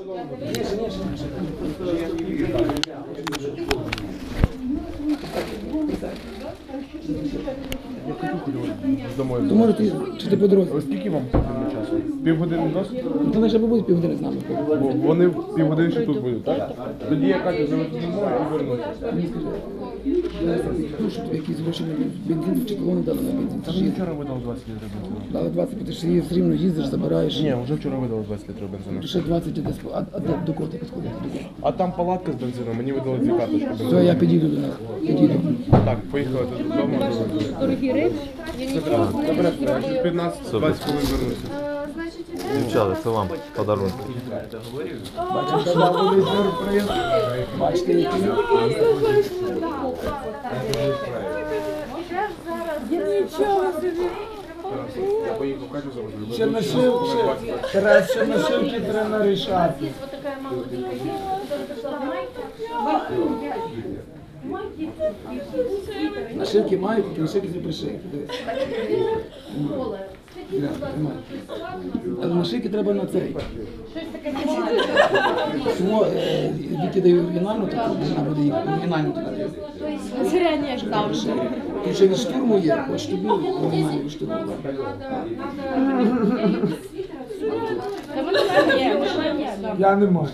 Конечно, конечно. Домой. То може ти чи ти по дорозі? Ось скільки вам потрібно часу? Півгодини досить? Ну, Вони ще побудуть півгодини з нами. Бо вони півгодини ще тут будуть, так? Тоді я Катю заведу домой і вернуся. Мені скажи, ну, що тобі якісь гроші на бензин чи колони дали на бензин? Та Ти ж мені їздиш. вчора видав 20 літрів бензину. Дали 20, ти ж її все рівно їздиш, забираєш. Ні, вже вчора видали 20 літрів бензину. Ще 20 десь, а, а де, до кого ти підходиш? До кого? А там палатка з бензином, мені видали дві карточки Все, бензину. я підійду до них. Підійду. Так, поїхали додому. Дорогі речі. Добре, 15-20 хвилин вернуся. Дівчата, це вам подарунки. Бачите, сюрприз. Бачите. Я Катю. Ще нашивки, Тарас, ще нашивки треба нарішати. Нашивки мають, тільки нашивки не. Дивись. Але нашивки треба на цей. Всього, е, Віки даю оригінальну, таку, вона буде їх оригінальну таку. даю. Зря як завжди. Тут ще від штурму є, хоч тобі оригінальну від штурму. Я не можу.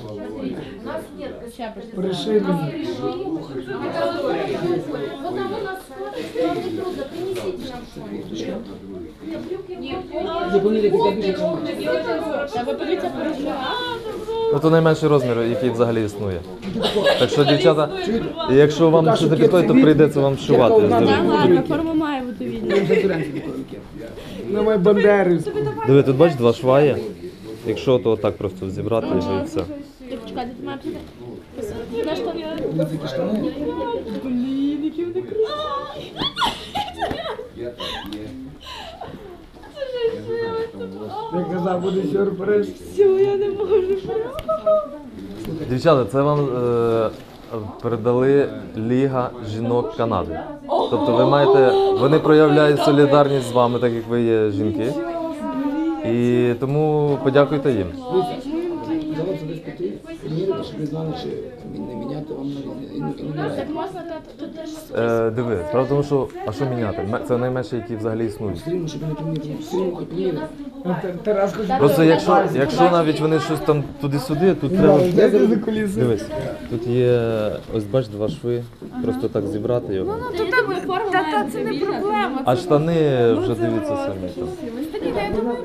Ще просто. Приши мені. Вот там у нас стороны трудно, принесите нам Я пам'ятаю, як я більше тримаю. Та ви подивіться по розмірах. Ну то найменший розмір, який взагалі існує. Так що, дівчата, якщо вам щось не підходить, то прийдеться вам шивати. Та ладно, форма має бути вільна. Я вже Зеленський віконки. На мої бандерівську. Диви, тут бачиш два шва є. Якщо, то так просто зібрати і все. Ти почекай, ти маєш піти. Знаєш, що я... Дивіться, які штани. Блін, які вони круті. Я казав, буде сюрприз. Все, я не можу. Дівчата, це вам е, передали Ліга жінок Канади. Тобто ви маєте, вони проявляють солідарність з вами, так як ви є жінки. І тому подякуйте їм. Десь щоб ви знали, чи він не міняти вам на не- не міняти. Та. Е, диви, справа в тому, що а що міняти? Ме- Це найменше, які взагалі існують. Щоб ви не поміряли. Тарас хоче. Просто якщо, якщо навіть вони щось там туди-сюди, тут треба. Дайте за куліси. Дивись, тут є ось бач два шви, просто так зібрати його. Ну, тут тебе форма має бути вільна. А штани вже дивіться самі там. Я думаю,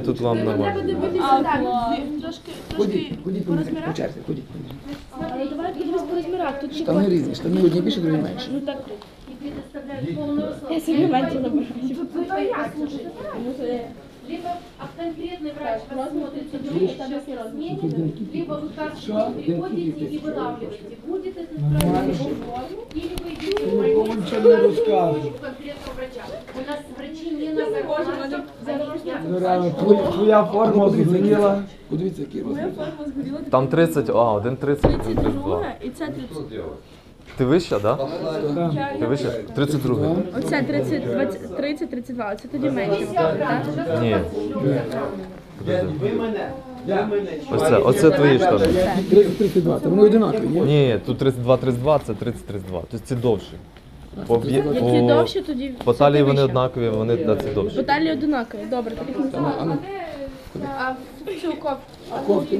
тут вам нормально. А, клас. Трошки, Ходіть, трошки ходіть по по розмірах. по черзі, ходіть. Але давай подивись по розмірах. Тут ще Штани різні, штани одні більше, другі менше. Ну так. Я собі менше забираю. Ну, то я- Либо а конкретный врач посмотрит на размере, либо вы каждый день приходите и вылавливаете, будет этот правильный или вы идете в Нікому больницу нічого Ну, реально, твоя- Твоя форма згоріла. Подивіться, який розмір. Там 30, а, один 30, один 32. І це 30. Ти вища, так? Да? Ти вища? 32. Оце 30, 20, 30, 32. Оце тоді менше. так? Ні. Ось це, оце твої штани. 30-32, це вони одинакові, ні? Ні, тут 32, 32, це 30, 32. Тобто це довші. По, об'є- Які по, довші, тоді по талії вони вище. однакові, вони на це довші. По талії одинакові. Добре, так їх не А ну, А в цю кофту?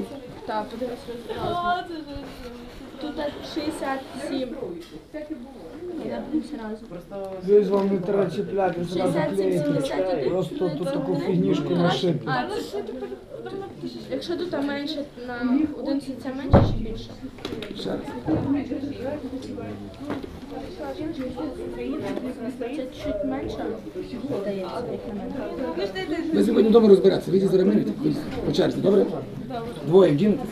Так, подивись розмір. Тут 67. Я разом. Дивись, вам не треба чіпляти, зразу 60, клеїти. 71. Просто тут таку фігнішку нашити. А, якщо тут менше на один це менше чи більше? Раз. Це чуть менше, здається, як на мене. Ви сьогодні вдома розбиратися, ви зараз ходіть по черзі, добре? Двоє вдінете.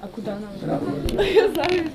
А куди нам?